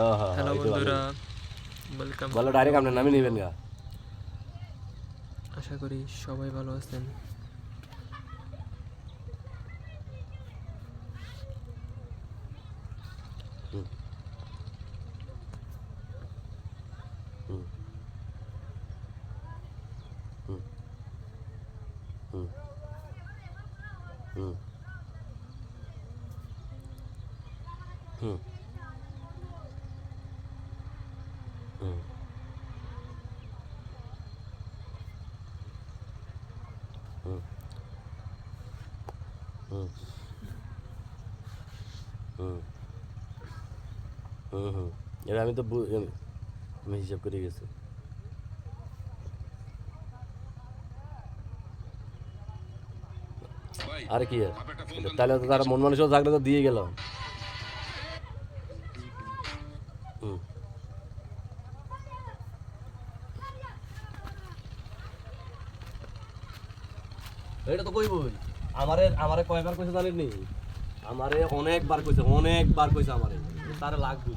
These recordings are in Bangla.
হ্যাঁ, হ্যাঁ, হ্যালো। বন্ধুরা ওয়েলকাম বলো ডাইরেক্ট আপনার নামই নেবেন গা আশা করি সবাই ভালো আছেন হুম। হুম। হুম। হুম। হুম। হুম। হুম। হুম। হুম। হুম। হুম হুম এবার আমি তো আমি হিসাব করে গেছি আর কি আর? তাহলে তো তারা মন মানুষও থাকলে তো দিয়ে গেল হুম এটা তো কইবই। আমারে আমারে কয়বার কইছে জানেন নি? আমারে অনেকবার কইছে অনেকবার কইছে আমারে। তারে লাগবে।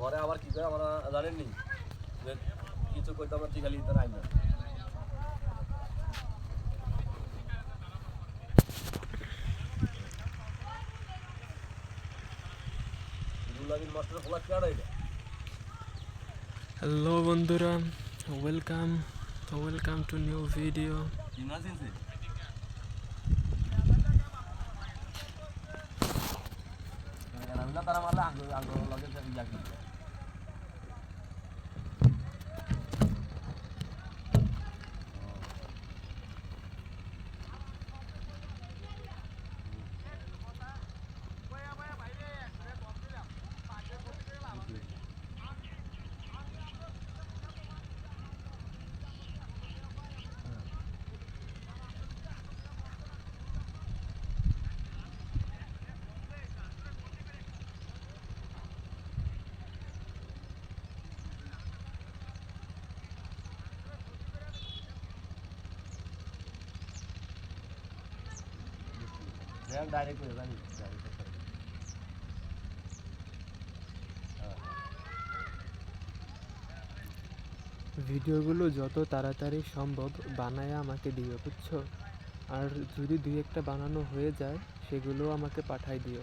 পরে আবার কি করে আমরা জানেন নি? যে কিছু কইতে আমরা ঠিক খালি তার আইনা এটা হ্যালো বন্ধুরা welcome welcome to new video emergency তারা মারলে আঙ্গুল আঙ্গুল লগে ইয়াকি গুলো জানি ডাইরেক্ট ভিডিওগুলো যত তাড়াতাড়ি সম্ভব বানায় আমাকে দিও, বুঝছ? আর যদি দুই একটা বানানো হয়ে যায় সেগুলো আমাকে পাঠাই দিও।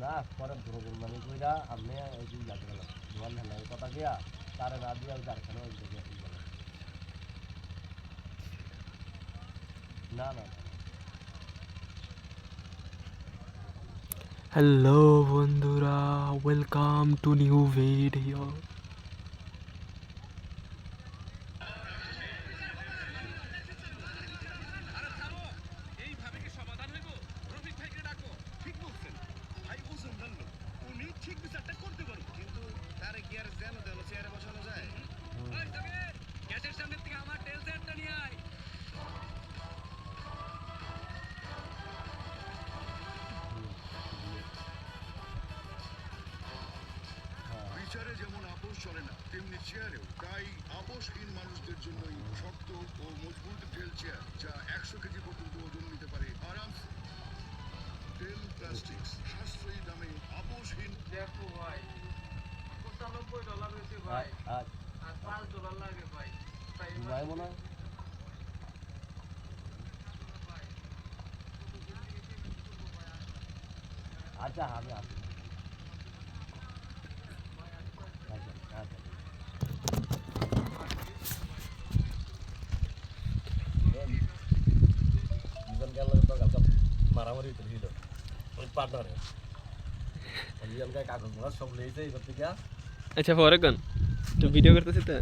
না পরে দুরগুর মানে কইরা আমি ওই দিন যাতে গেলাম। দোকান ঢালাই কথা দিয়া তার না দিয়া ওই ওই দিকে না না হ্যালো বন্ধুরা ওয়েলকাম টু নিউ ভিডিও আচ্ছা হবে হবে মারামারি ছিল ওই পার্টনারে। কাগজ মোড়া সব লেগেছে এবার থেকে। আচ্ছা পরে কোন। তুই ভিডিও করতেছিস তো।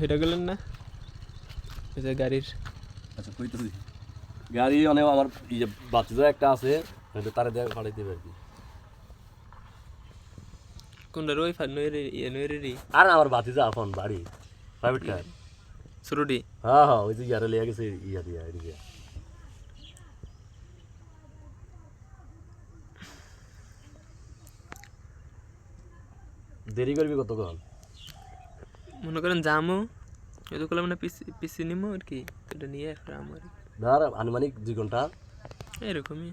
হেঁটে গেলেন না? গাড়ির আচ্ছা কই তো গাড়ি মানে আমার ইয়ে বাচ্চা একটা আছে হয়তো তারে দেবে আর কি কোনটা রই ফার ইয়ে আর আমার বাতিজা এখন বাড়ি প্রাইভেট কার শুরুটি হ্যাঁ হ্যাঁ ওই যে ইয়ারে লেগে গেছে ইয়া দিয়া এদিকে দেরি করবি কতক্ষণ? মনে করেন যামো। এত করলাম না পিসি পিসি নিমো আর কি এটা নিয়ে এরপর আমার ধর আনুমানিক দুই ঘণ্টা। এরকমই।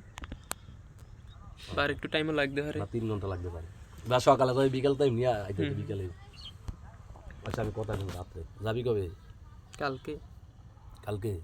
আর একটু টাইমও লাগতে পারে। তিন ঘণ্টা লাগতে পারে। বা সকালে যাবি বিকাল টাইম নিয়ে আইতে বিকালে। আচ্ছা আমি কথা দিন রাত্রে। যাবি কবে? কালকে। কালকে?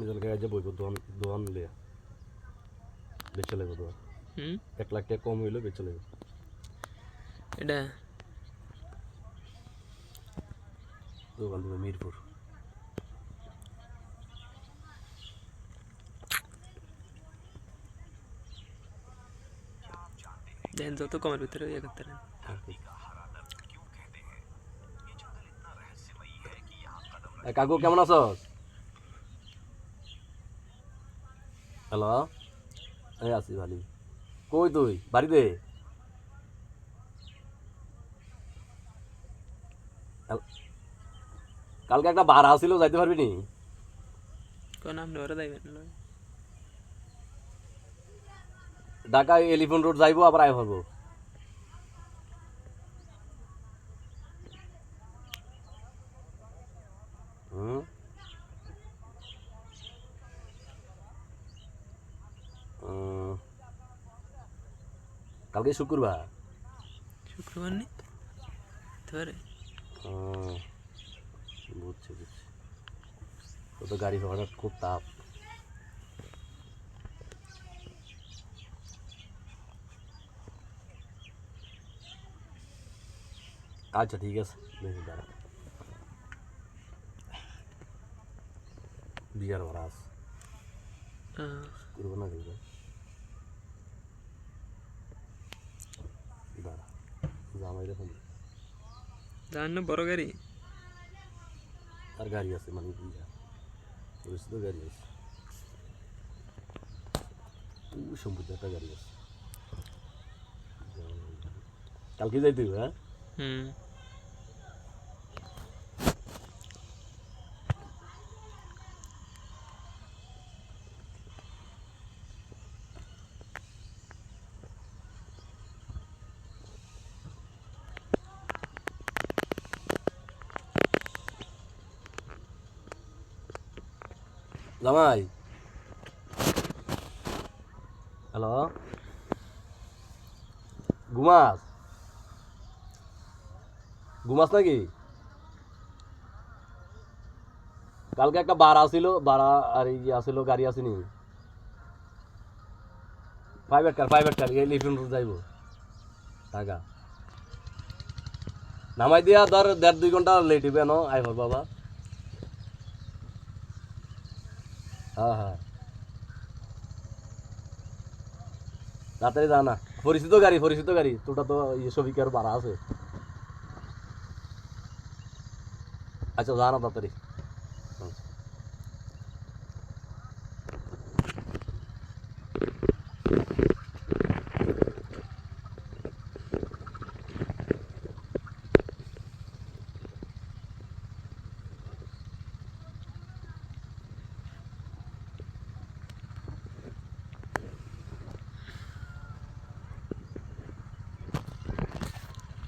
নিজের গায়ে যে বইব দোয়ান দোয়ান লে বেচে লাগবে দোয়ান হুম? এক লাখ টাকা কম হইলে বেচে লাগবে। এটা? দোকান দেবে মিরপুর। দেখেন যত কমের ভিতরে ইয়ে করতে পারেন। কাকু কেমন আছো হ্যালো? এই আছি ভালি কই তুই? বাড়িতে? কাল- কালকে একটা বার আসিল যাইতে পারবি নি? কোন নাম ধরে যাইবেন। ঢাকা এলিফেন্ট রোড যাইবো আবার আয় পারব হুম উম, কালকে শুক্রবার। শুক্রবার নেই ধরে বুঝছি বুঝছি। তো তো গাড়ি ভাড়া খুব তাপ। আচ্ছা ঠিক আছে দেখি দাঁড়া। বিয়ার ভাড়া আছে। করব না দেখবে দাঁড়া জামাই দেখুন জানেন না বড় গাড়ি? আর গাড়ি আছে মানে ইয়া পরিচিত গাড়ি আছে। একটা গাড়ি আছে। কালকে যাইতে হ্যাঁ? হুম। জামাই। হ্যালো? ঘুমাস ঘুমাস নাকি? কালকে একটা বাড়া ছিল বাড়া আর এই যে আসিল গাড়ি আসেনি। প্রাইভেট কার প্রাইভেট কার এই লিফিন যাইব। টাকা। নামাই দিয়া ধর দেড় দুই ঘণ্টা লেট হইবে ন আই হর বাবা। হ্যাঁ হ্যাঁ। তাড়াতাড়ি যা না। পরিচিত গাড়ি পরিচিত গাড়ি। তোটা তো ইয়ে সবিকার আছে। আচ্ছা যা না তাড়াতাড়ি।